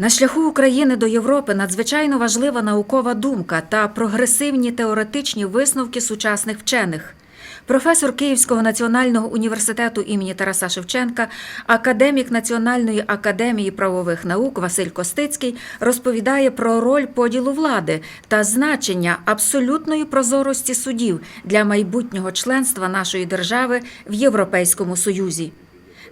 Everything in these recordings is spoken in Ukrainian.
На шляху України до Європи надзвичайно важлива наукова думка та прогресивні теоретичні висновки сучасних вчених. Професор Київського національного університету імені Тараса Шевченка, академік Національної академії правових наук Василь Костицький розповідає про роль поділу влади та значення абсолютної прозорості судів для майбутнього членства нашої держави в Європейському Союзі.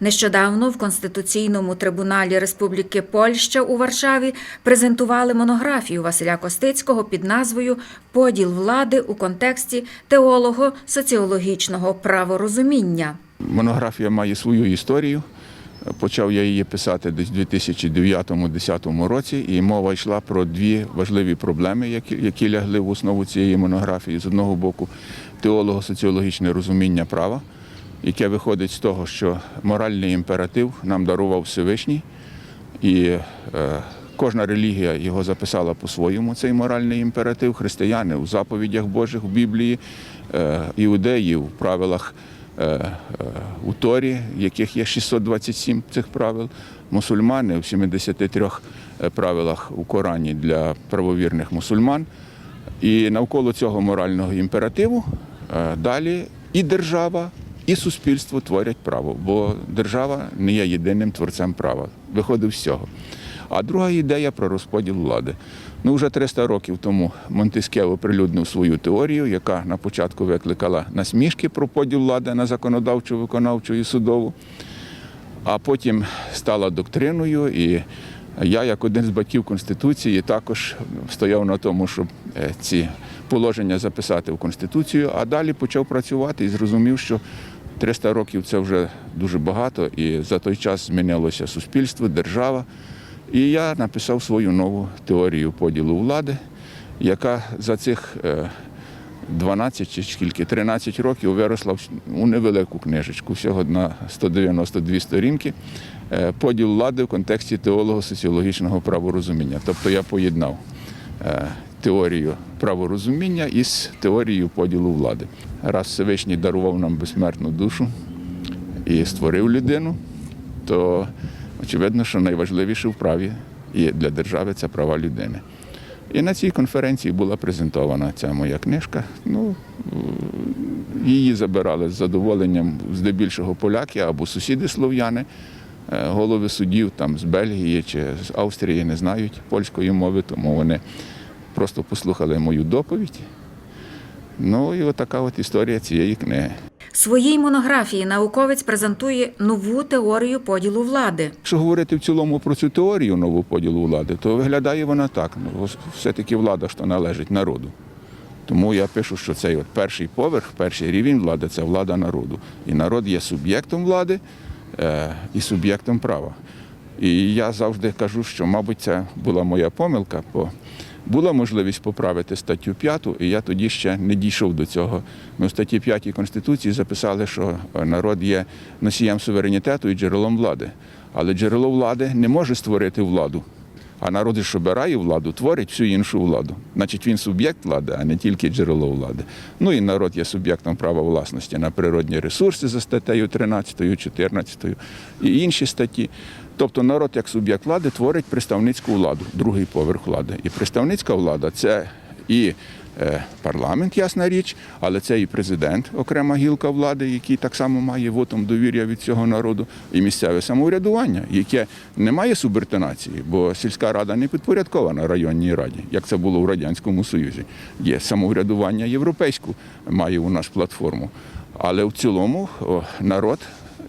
Нещодавно в Конституційному трибуналі Республіки Польща у Варшаві презентували монографію Василя Костицького під назвою Поділ влади у контексті теолого-соціологічного праворозуміння. Монографія має свою історію. Почав я її писати десь у 2009-2010 році, і мова йшла про дві важливі проблеми, які, які лягли в основу цієї монографії. З одного боку, теолого-соціологічне розуміння права, яке виходить з того, що моральний імператив нам дарував Всевишній, і е, кожна релігія його записала по-своєму, цей моральний імператив. Християни у заповідях Божих, в Біблії, е, іудеї в правилах е, е, у Торі, яких є 627 цих правил, мусульмани в 73 правилах у Корані для правовірних мусульман. І навколо цього морального імперативу е, далі і держава, і суспільство творять право, бо держава не є єдиним творцем права. Виходить з цього. А друга ідея про розподіл влади. Ну, вже 300 років тому Монтескє оприлюднив свою теорію, яка на початку викликала насмішки про поділ влади на законодавчу, виконавчу і судову а потім стала доктриною. І я, як один з батьків Конституції, також стояв на тому, щоб е, ці положення записати в Конституцію, а далі почав працювати і зрозумів, що 300 років це вже дуже багато, і за той час змінилося суспільство, держава. І я написав свою нову теорію поділу влади, яка за цих е, 12 чи скільки, 13 років виросла у невелику книжечку, всього на 192 сторінки. е, Поділ влади в контексті теолого-соціологічного праворозуміння. Тобто я поєднав е, теорію праворозуміння із теорією поділу влади. Раз Всевишній дарував нам безсмертну душу і створив людину, то очевидно, що найважливіше в праві і для держави це права людини. І на цій конференції була презентована ця моя книжка. Ну, її забирали з задоволенням здебільшого поляки або сусіди слов'яни. Е, Голови судів там з Бельгії чи з Австрії не знають польської мови, тому вони просто послухали мою доповідь. Ну і отака от історія цієї книги. Своїй монографії науковець презентує нову теорію поділу влади. Якщо говорити в цілому про цю теорію нового поділу влади, то виглядає вона так. Ну, все-таки влада, що належить народу. Тому я пишу, що цей от перший поверх, перший рівень влади це влада народу. І народ є суб'єктом влади е, і суб'єктом права. І я завжди кажу, що, мабуть, це була моя помилка, бо була можливість поправити статтю 5, і я тоді ще не дійшов до цього. Ми в статті 5 Конституції записали, що е, народ є носієм суверенітету і джерелом влади. Але джерело влади не може створити владу. А народ, що обирає владу, творить всю іншу владу. Значить, він суб'єкт влади, а не тільки джерело влади. Ну і народ є суб'єктом права власності на природні ресурси за статтею 13, 14 і інші статті. Тобто народ як суб'єкт влади творить представницьку владу, другий поверх влади. І представницька влада це і е, парламент, ясна річ, але це і президент, окрема гілка влади, який так само має вотом довір'я від цього народу, і місцеве самоврядування, яке не має субординації, бо сільська рада не підпорядкована районній раді, як це було в Радянському Союзі. Є самоврядування європейську, має у нас платформу. Але в цілому народ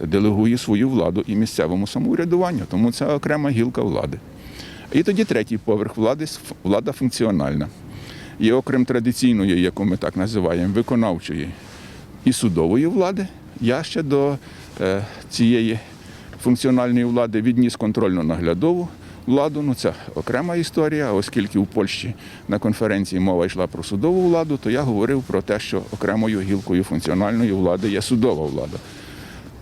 делегує свою владу і місцевому самоврядуванню, тому це окрема гілка влади. І тоді третій поверх влади влада функціональна. І окрім традиційної, яку ми так називаємо, виконавчої і судової влади, я ще до е, цієї функціональної влади відніс контрольно-наглядову владу. Ну це окрема історія, оскільки у Польщі на конференції мова йшла про судову владу, то я говорив про те, що окремою гілкою функціональної влади є судова влада.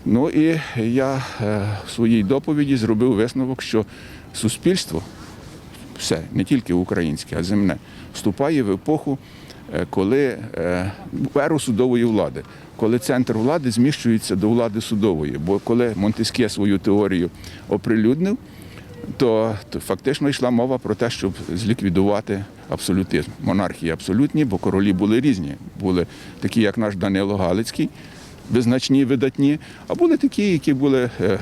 Ну і я е, в своїй доповіді зробив висновок, що суспільство, все, не тільки українське, а земне, вступає в епоху, е, коли е, в еру судової влади, коли центр влади зміщується до влади судової. Бо коли Монтескє свою теорію оприлюднив, то, то фактично йшла мова про те, щоб зліквідувати абсолютизм. Монархії абсолютні, бо королі були різні. Були такі, як наш Данило Галицький, визначні, видатні, а були такі, які були. е,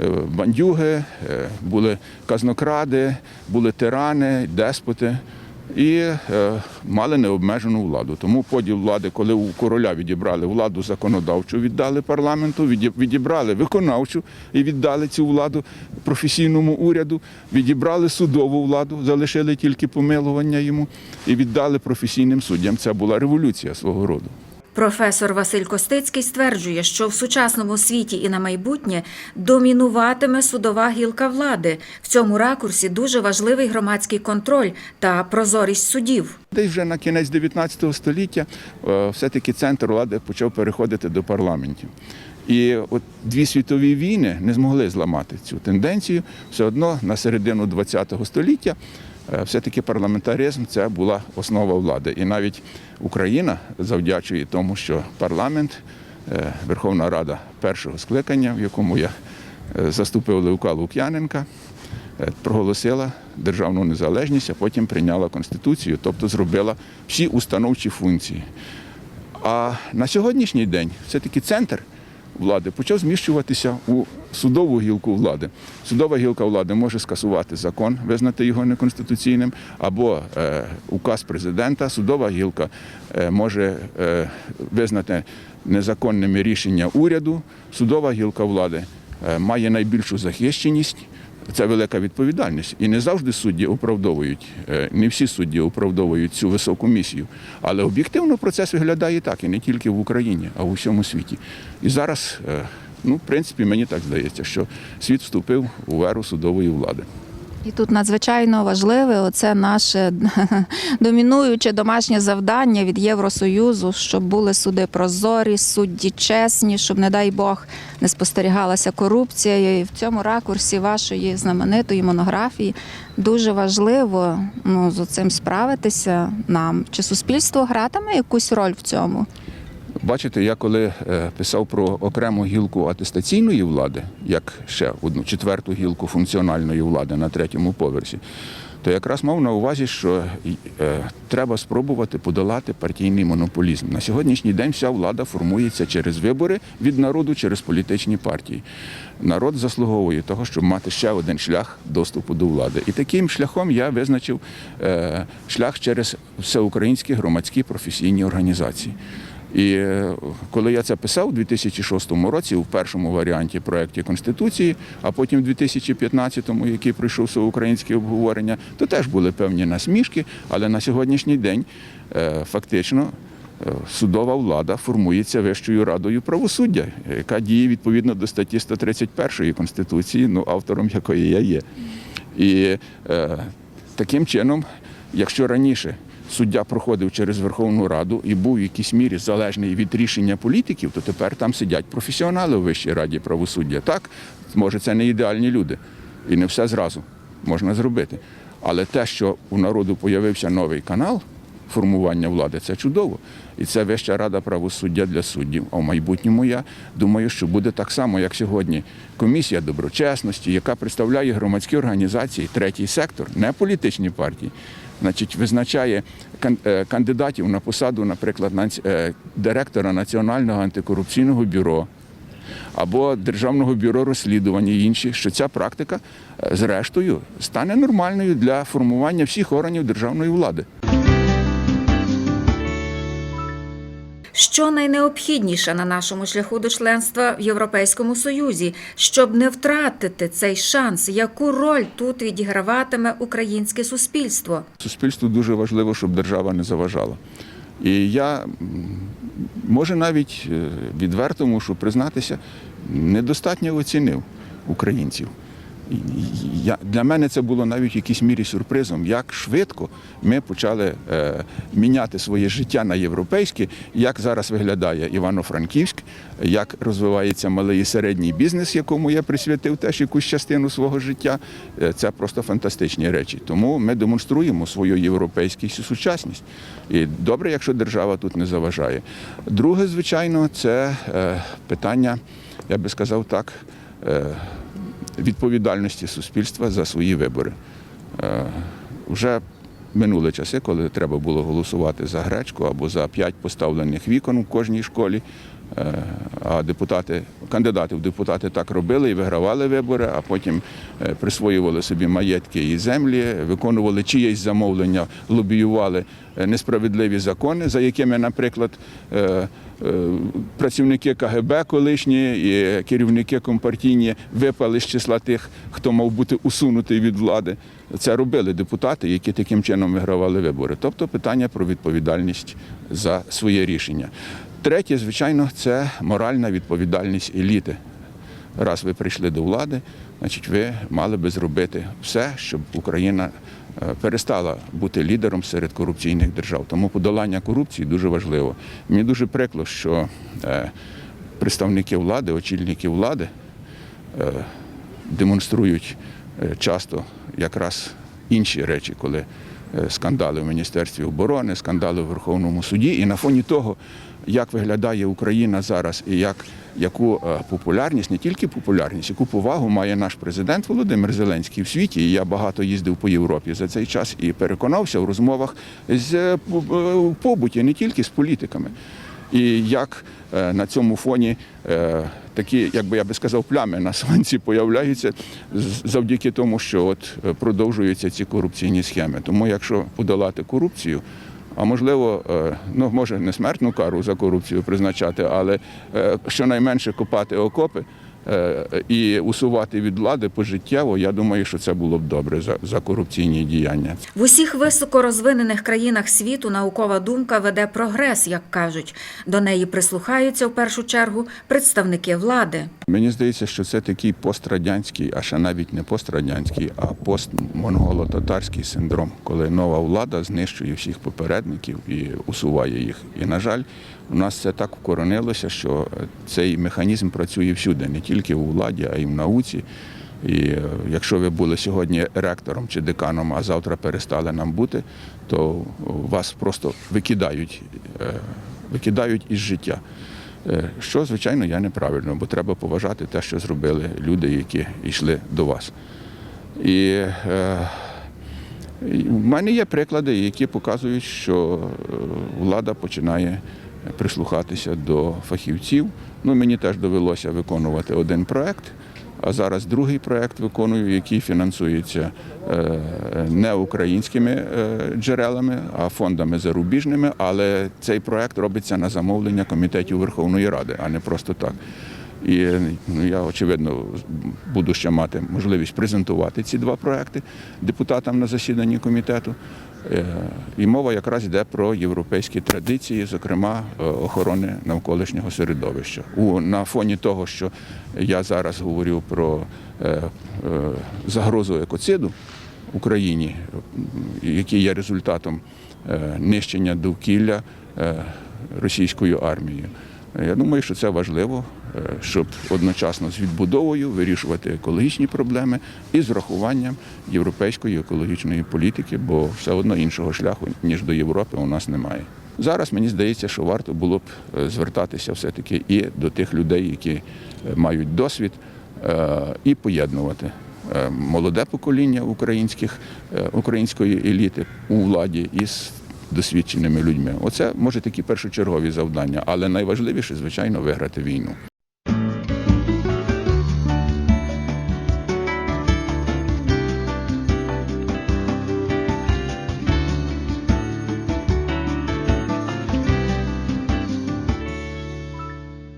е, Бандюги, е, були казнокради, були тирани, деспоти і е, мали необмежену владу. Тому поділ влади, коли у короля відібрали владу законодавчу, віддали парламенту, відібрали виконавчу і віддали цю владу професійному уряду, відібрали судову владу, залишили тільки помилування йому і віддали професійним суддям. Це була революція свого роду. Професор Василь Костицький стверджує, що в сучасному світі і на майбутнє домінуватиме судова гілка влади. В цьому ракурсі дуже важливий громадський контроль та прозорість судів. Десь вже на кінець 19 століття е, все-таки центр влади почав переходити до парламентів. І от дві світові війни не змогли зламати цю тенденцію. Все одно на середину 20 століття все-таки парламентаризм це була основа влади. І навіть Україна завдячує тому, що парламент, е, Верховна Рада першого скликання, в якому я е, заступив Левка Лук'яненка, е, проголосила державну незалежність, а потім прийняла конституцію, тобто зробила всі установчі функції. А на сьогоднішній день все-таки центр влади почав зміщуватися у судову гілку влади. Судова гілка влади може скасувати закон, визнати його неконституційним, або е, указ президента. Судова гілка е, може е, визнати незаконними рішення уряду. Судова гілка влади е, має найбільшу захищеність. Це велика відповідальність. І не завжди судді оправдовують, е, не всі судді оправдовують цю високу місію. Але об'єктивно процес виглядає так, і не тільки в Україні, а в усьому світі. І зараз, е, ну, в принципі, мені так здається, що світ вступив у веру судової влади. І тут надзвичайно важливе оце наше домінуюче домашнє завдання від Євросоюзу, щоб були суди прозорі, судді чесні, щоб, не дай Бог, не спостерігалася корупція. І в цьому ракурсі вашої знаменитої монографії дуже важливо ну, з цим справитися нам. Чи суспільство гратиме якусь роль в цьому? Бачите, я коли е, писав про окрему гілку атестаційної влади, як ще одну четверту гілку функціональної влади на третьому поверсі, то якраз мав на увазі, що е, треба спробувати подолати партійний монополізм. На сьогоднішній день вся влада формується через вибори від народу, через політичні партії. Народ заслуговує того, щоб мати ще один шлях доступу до влади. І таким шляхом я визначив е, шлях через всеукраїнські громадські професійні організації. І е, коли я це писав у 2006 році, у першому варіанті проєкті Конституції, а потім в 2015-му, який пройшов всеукраїнське обговорення, то теж були певні насмішки, але на сьогоднішній день е, фактично е, судова влада формується Вищою радою правосуддя, яка діє відповідно до статті 131 Конституції, ну, автором якої я є. І е, таким чином, якщо раніше суддя проходив через Верховну Раду і був в якійсь мірі залежний від рішення політиків, то тепер там сидять професіонали у Вищій раді правосуддя. Так, може, це не ідеальні люди, і не все зразу можна зробити. Але те, що у народу появився новий канал формування влади, це чудово. І це Вища рада правосуддя для суддів. А в майбутньому я думаю, що буде так само, як сьогодні. Комісія доброчесності, яка представляє громадські організації, третій сектор, не політичні партії. Значить, визначає е, кандидатів на посаду, наприклад, е, директора Національного антикорупційного бюро або Державного бюро розслідувань і інші, що ця практика, е, зрештою, стане нормальною для формування всіх органів державної влади. Що найнеобхідніше на нашому шляху до членства в Європейському Союзі, щоб не втратити цей шанс, яку роль тут відіграватиме українське суспільство? Суспільству дуже важливо, щоб держава не заважала. І я може навіть е, відверто мушу признатися, недостатньо оцінив українців. Я, для мене це було навіть в якійсь мірі сюрпризом, як швидко ми почали е, міняти своє життя на європейське, як зараз виглядає Івано-Франківськ, як розвивається малий і середній бізнес, якому я присвятив теж якусь частину свого життя. Е, Це просто фантастичні речі. Тому ми демонструємо свою європейськість і сучасність. І добре, якщо держава тут не заважає. Друге, звичайно, це е, питання, я би сказав так. е, відповідальності суспільства за свої вибори. Е, Вже минули часи, коли треба було голосувати за гречку або за п'ять поставлених вікон у кожній школі. Е, А депутати, кандидати в депутати так робили і вигравали вибори, а потім е, присвоювали собі маєтки і землі, виконували чиєсь замовлення, лобіювали е, несправедливі закони, за якими, наприклад, працівники КГБ колишні і керівники компартійні випали з числа тих, хто мав бути усунутий від влади. Це робили депутати, які таким чином вигравали вибори. Тобто питання про відповідальність за своє рішення. Третє, звичайно, це моральна відповідальність еліти. Раз ви прийшли до влади, значить, ви мали би зробити все, щоб Україна е, перестала бути лідером серед корупційних держав. Тому подолання корупції дуже важливо. Мені дуже прикло, що е, представники влади, очільники влади е, демонструють часто якраз інші речі, коли скандали в Міністерстві оборони, скандали в Верховному суді. І на фоні того, як виглядає Україна зараз і як, яку е, популярність, не тільки популярність, яку повагу має наш президент Володимир Зеленський в світі. І я багато їздив по Європі за цей час і переконався в розмовах з е, е, побуті, не тільки з політиками. І як е, на цьому фоні е, такі, як би я би сказав, плями на сонці появляються завдяки тому, що от е, продовжуються ці корупційні схеми. Тому якщо подолати корупцію, а можливо, е, ну може не смертну кару за корупцію призначати, але е, щонайменше копати окопи. Е, І усувати від влади пожиттєво, я думаю, що це було б добре за, за корупційні діяння. В усіх високорозвинених країнах світу наукова думка веде прогрес, як кажуть. До неї прислухаються в першу чергу представники влади. Мені здається, що це такий пострадянський, а ще навіть не пострадянський, а постмонголо-татарський синдром, коли нова влада знищує всіх попередників і усуває їх. І, на жаль, у нас це так вкоронилося, що цей механізм працює всюди, не тільки у владі, а й в науці. І е, якщо ви були сьогодні ректором чи деканом, а завтра перестали нам бути, то вас просто викидають, е, викидають із життя. Е, Що, звичайно, є неправильно, бо треба поважати те, що зробили люди, які йшли до вас. І в мене є приклади, які показують, що влада починає прислухатися до фахівців. Ну, мені теж довелося виконувати один проект, а зараз другий проект виконую, який фінансується е, не українськими е, джерелами, а фондами зарубіжними. Але цей проект робиться на замовлення комітетів Верховної Ради, а не просто так. І ну, я, очевидно, буду ще мати можливість презентувати ці два проекти депутатам на засіданні комітету. Е, І мова якраз йде про європейські традиції, зокрема е, охорони навколишнього середовища. У, на фоні того, що я зараз говорю про е, загрозу екоциду Україні, який є результатом нищення довкілля російською армією. Я думаю, що це важливо, е, щоб одночасно з відбудовою вирішувати екологічні проблеми і з врахуванням європейської екологічної політики, бо все одно іншого шляху, ніж до Європи, у нас немає. Зараз мені здається, що варто було б е, звертатися все-таки і до тих людей, які е, мають досвід, і поєднувати молоде покоління українських, української еліти у владі із досвідченими людьми. Оце може такі першочергові завдання, але найважливіше, звичайно, виграти війну.